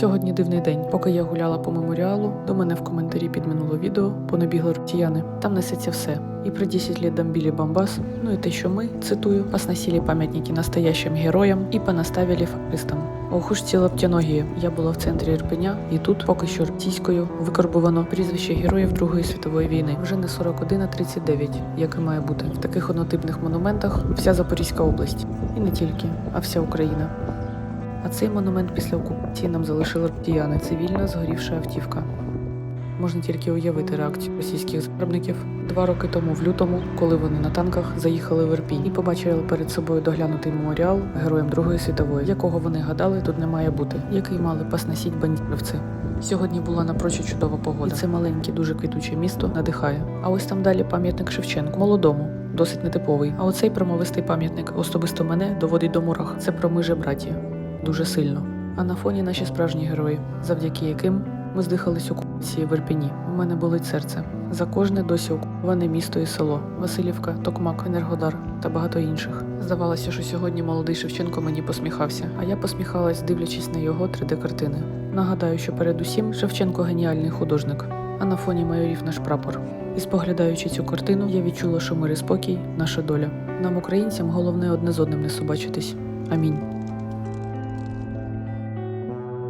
Сьогодні дивний день. Поки я гуляла по меморіалу, до мене в коментарі під минуло відео понабігли росіяни. Там несеться все. І про 10 лет Дамбілі Бамбас, ну і те, що ми, цитую, посносили пам'ятники настоящим героям і понаставили фашистам. Ох уж ці лаптяногі. Я була в центрі Ірпеня, і тут поки що російською викарбувано прізвище героїв Другої світової війни. Вже не 41, а 39, як і має бути. В таких однотипних монументах вся Запорізька область. І не тільки, а вся Україна. А цей монумент після окупації нам залишили росіяни цивільна згорівша автівка. Можна тільки уявити реакцію російських загарбників два роки тому, в лютому, коли вони на танках заїхали в Ірпінь і побачили перед собою доглянутий меморіал героям Другої світової, якого вони гадали тут не має бути, який мали пасносіть бандитівці. Сьогодні була напрочуд чудова погода. І це маленьке, дуже квітуче місто надихає. А ось там далі пам'ятник Шевченку, молодому, досить нетиповий. А оцей промовистий пам'ятник особисто мене доводить до мурах. Це про ми же дуже сильно. А на фоні наші справжні герої, завдяки яким ми здихались окупації в Ірпіні. У мене болить серце за кожне досі окуповане місто і село Васильівка, Токмак, Енергодар та багато інших. Здавалося, що сьогодні молодий Шевченко мені посміхався, а я посміхалась, дивлячись на його 3D-картини. Нагадаю, що передусім Шевченко геніальний художник, а на фоні майорів наш прапор. І споглядаючи цю картину, я відчула, що мир і спокій наша доля. Нам, українцям, головне одне з одним не собачитись. Амінь.